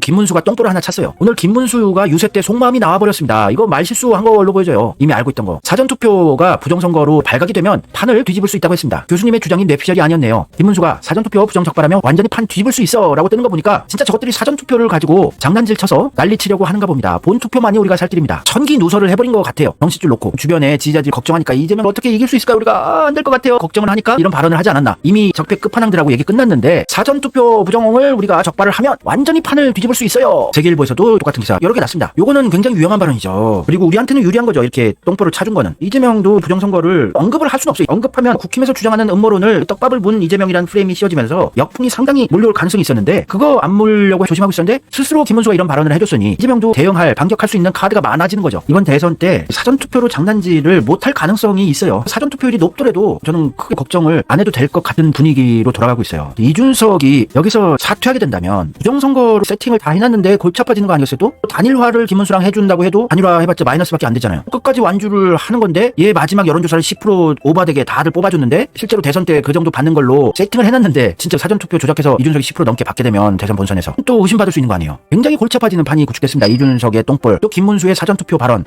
김문수가 똥볼을 하나 찼어요. 오늘 김문수가 유세 때 속마음이 나와버렸습니다. 이거 말실수한 걸로 보여져요. 이미 알고 있던 거. 사전투표가 부정선거로 발각이 되면 판을 뒤집을 수 있다고 했습니다. 교수님의 주장이 뇌피셜이 아니었네요. 김문수가 사전투표 부정적발하면 완전히 판 뒤집을 수 있어 라고 뜨는 거 보니까 진짜 저것들이 사전투표를 가지고 장난질 쳐서 난리 치려고 하는가 봅니다. 본 투표만이 우리가 살 길입니다. 천기 누설을 해버린 것 같아요. 정치줄 놓고 주변에 지지자들이 걱정하니까 이재명 어떻게 이길 수 있을까 우리가 안될 것 같아요. 걱정을 하니까 이런 발언을 하지 않았나. 이미 적폐 끝판왕들하고 얘기 끝났는데 사전투표 부정을 우리가 적발을 하면 완전히 판을 뒤집을 수 있어요. 세계일보에서도 똑같은 기사 개 났습니다. 요거는 굉장히 유용한 발언이죠. 그리고 우리한테는 유리한 거죠. 이렇게 똥볼을 차준 거는. 이재명도 부정선거를 언급을 할 수는 없어요. 언급하면 국힘에서 주장하는 음모론을 떡밥을 문 이재명이라는 프레임이 씌워지면서 역풍이 상당히 몰려올 가능성이 있었는데 그거 안 물려고 조심하고 있었는데 스스로 김문수가 이런 발언을 해줬으니 이재명도 대응할 반격할 수 있는 카드가 많아지는 거죠. 이번 대선 때 사전투표로 장난질을 못할 가능성이 있어요. 사전투표율이 높더라도 저는 크게 걱정을 안 해도 될 것 같은 분위기로 돌아가고 있어요. 이준석이 여기서 사퇴하게 된다면 부정선거로 세팅을 다 해놨는데 골치 아파지는 거 아니겠어요 또? 단일화를 김문수랑 해준다고 해도 단일화 해봤자 마이너스밖에 안 되잖아요. 끝까지 완주를 하는 건데 얘 마지막 여론조사를 10% 오바되게 다들 뽑아줬는데 실제로 대선 때 그 정도 받는 걸로 세팅을 해놨는데 진짜 사전투표 조작해서 이준석이 10% 넘게 받게 되면 대선 본선에서 또 의심받을 수 있는 거 아니에요. 굉장히 골치 아파지는 판이 구축됐습니다. 이준석의 똥볼 또 김문수의 사전투표 발언